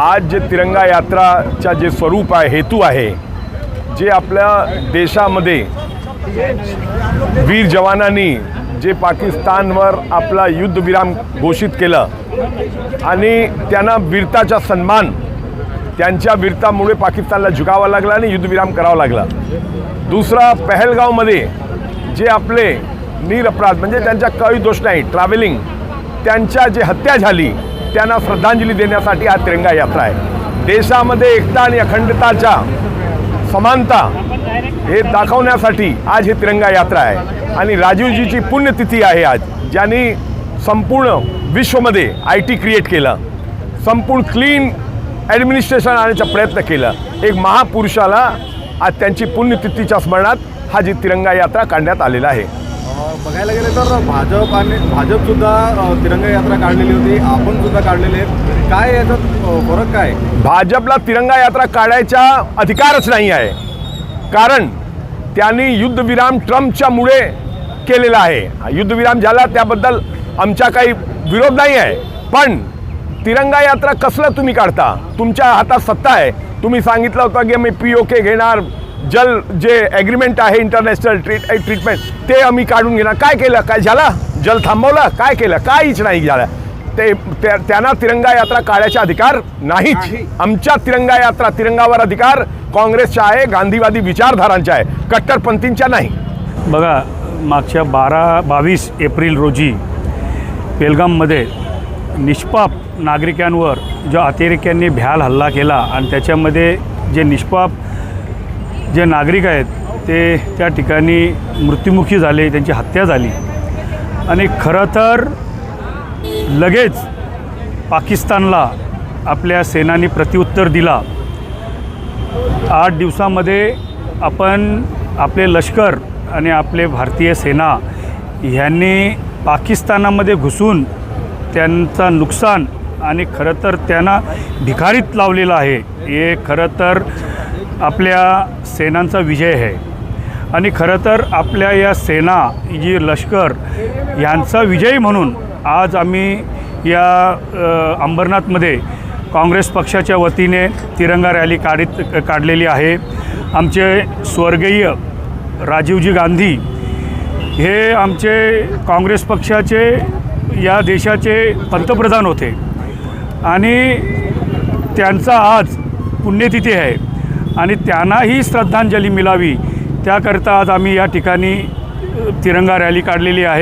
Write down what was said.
आज जे तिरंगा यात्राच्या जे स्वरूप आहे हेतू आहे जे आपल्या देशामध्ये वीर जवानांनी जे पाकिस्तानवर आपला युद्धविराम घोषित केलं आणि त्यांना वीरताचा सन्मान त्यांच्या वीरतामुळे पाकिस्तानला झुकावा लागला आणि युद्धविराम करावा लागला. दुसरा पहलगावमध्ये जे आपले निरपराध म्हणजे त्यांच्या काही दोष नाही ट्रॅव्हलिंग त्यांच्या जे हत्या झाली त्यांना श्रद्धांजली देण्यासाठी हा तिरंगा यात्रा आहे. देशामध्ये एकता आणि अखंडताच्या समानता हे दाखवण्यासाठी आज ही तिरंगा यात्रा आहे. आणि राजीवजीची पुण्यतिथी आहे आज ज्यांनी संपूर्ण विश्वमध्ये आय टी क्रिएट केलं संपूर्ण क्लीन ॲडमिनिस्ट्रेशन आणण्याचा प्रयत्न केला. एक महापुरुषाला आज त्यांची पुण्यतिथीच्या स्मरणात हा जी तिरंगा यात्रा काढण्यात आलेला आहे. बघायला गेलं तर भाजप आणि भाजप सुद्धा तिरंगा यात्रा काढलेली होती. आपण सुद्धा काढलेले काय याच्यात फरक काय? भाजपला तिरंगा यात्रा काढायचा अधिकारच नाही आहे. कारण त्यांनी युद्धविराम ट्रम्पच्यामुळे केलेला आहे. हा युद्धविराम झाला त्याबद्दल आमचा काही विरोध नाही आहे. पण तिरंगा यात्रा कसलं तुम्ही काढता? तुमच्या हातात सत्ता आहे. तुम्ही सांगितलं होतं की मी पी ओ के घेणार जल जे ॲग्रीमेंट आहे इंटरनॅशनल ट्रीट ट्रीटमेंट ते आम्ही काढून घेणार. काय केलं? काय झाला? जल थांबवलं? काय केलं? काहीच नाही झालं. ते त्या- त्यांना तिरंगा यात्रा काढायचा अधिकार नाहीच. नाही. आमच्या तिरंगा यात्रा तिरंगावर अधिकार काँग्रेसचा आहे गांधीवादी विचारधारांचा आहे. कट्टरपंथींच्या नाही. बघा मागच्या बारा बावीस एप्रिल रोजी पेलगाममध्ये निष्पाप नागरिकांवर जो अतिरेक्यांनी भ्याल हल्ला केला आणि त्याच्यामध्ये जे निष्पाप जे नागरिक आहेत ते त्या ठिकाणी मृत्युमुखी झाले त्यांची हत्या झाली. आणि खरं तर लगेच पाकिस्तानला आपल्या सेनानी प्रत्युत्तर दिला. आठ दिवसामध्ये आपण आपले लष्कर आणि आपले भारतीय सेना ह्यांनी पाकिस्तानामध्ये घुसून त्यांचा नुकसान आणि खरं तर त्यांना भिखारीत लावलेलं आहे. हे खरं तर आपल्या सेनांचा विजय आहे. आणि खरं तर आपल्या या सेना जी लष्कर यांचा विजय म्हणून आज आम्ही या अंबरनाथमध्ये काँग्रेस पक्षाच्या वतीने तिरंगा रॅली काढित काढलेली आहे. आमचे स्वर्गीय राजीवजी गांधी हे आमचे काँग्रेस पक्षाचे या देशाचे पंतप्रधान होते. आणि त्यांचा आज पुण्यतिथी आहे. आणि त्यांनाही श्रद्धांजली मिळावी. त्याकरता आज आम्ही या ठिकाणी तिरंगा रॅली काढलेली आहे.